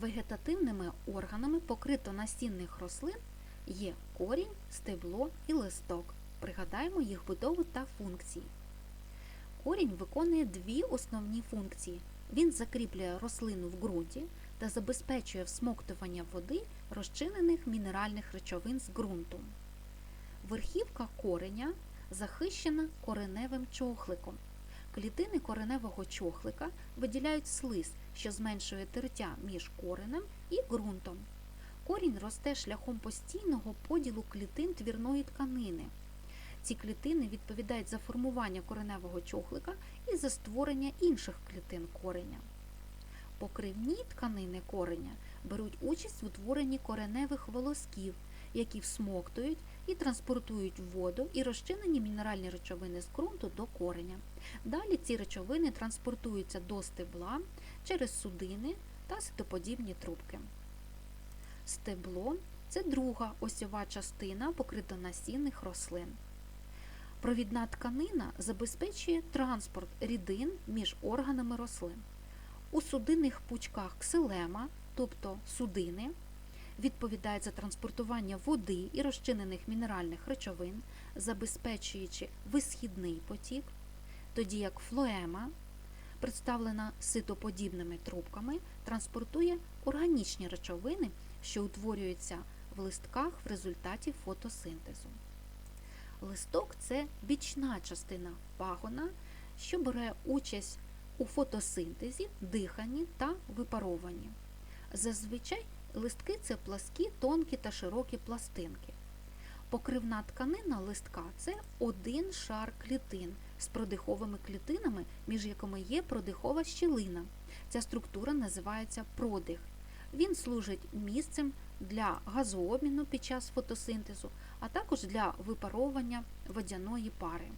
Вегетативними органами покритонасінних рослин є корінь, стебло і листок. Пригадаємо їх будову та функції. Корінь виконує дві основні функції. Він закріплює рослину в ґрунті та забезпечує всмоктування води розчинених мінеральних речовин з ґрунту. Верхівка кореня захищена кореневим чохликом. Клітини кореневого чохлика виділяють слиз, що зменшує тертя між коренем і ґрунтом. Корінь росте шляхом постійного поділу клітин твірної тканини. Ці клітини відповідають за формування кореневого чохлика і за створення інших клітин кореня. Покривні тканини кореня беруть участь в утворенні кореневих волосків, які всмоктують і транспортують воду і розчинені мінеральні речовини з ґрунту до кореня. Далі ці речовини транспортуються до стебла через судини та ситоподібні трубки. Стебло це друга осьова частина покритонасінних рослин. Провідна тканина забезпечує транспорт рідин між органами рослин. У судинних пучках ксилема, тобто судини, відповідають за транспортування води і розчинених мінеральних речовин, забезпечуючи висхідний потік, тоді як флоема, представлена ситоподібними трубками, транспортує органічні речовини, що утворюються в листках в результаті фотосинтезу. Листок це бічна частина пагона, що бере участь у фотосинтезі, диханні та випарованні. Зазвичай листки це пласкі, тонкі та широкі пластинки. Покривна тканина листка це один шар клітин з продиховими клітинами, між якими є продихова щілина. Ця структура називається продих. Він служить місцем для газообміну під час фотосинтезу, а також для випаровування водяної пари.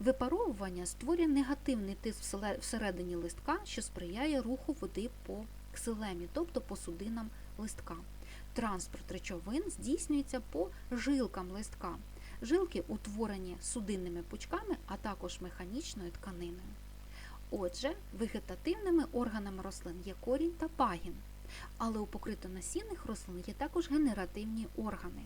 Випаровування створює негативний тиск всередині листка, що сприяє руху води по ксилемі, тобто по судинам листка. Транспорт речовин здійснюється по жилкам листка. Жилки утворені судинними пучками, а також механічною тканиною. Отже, вегетативними органами рослин є корінь та пагін, але у покритонасінних рослин є також генеративні органи.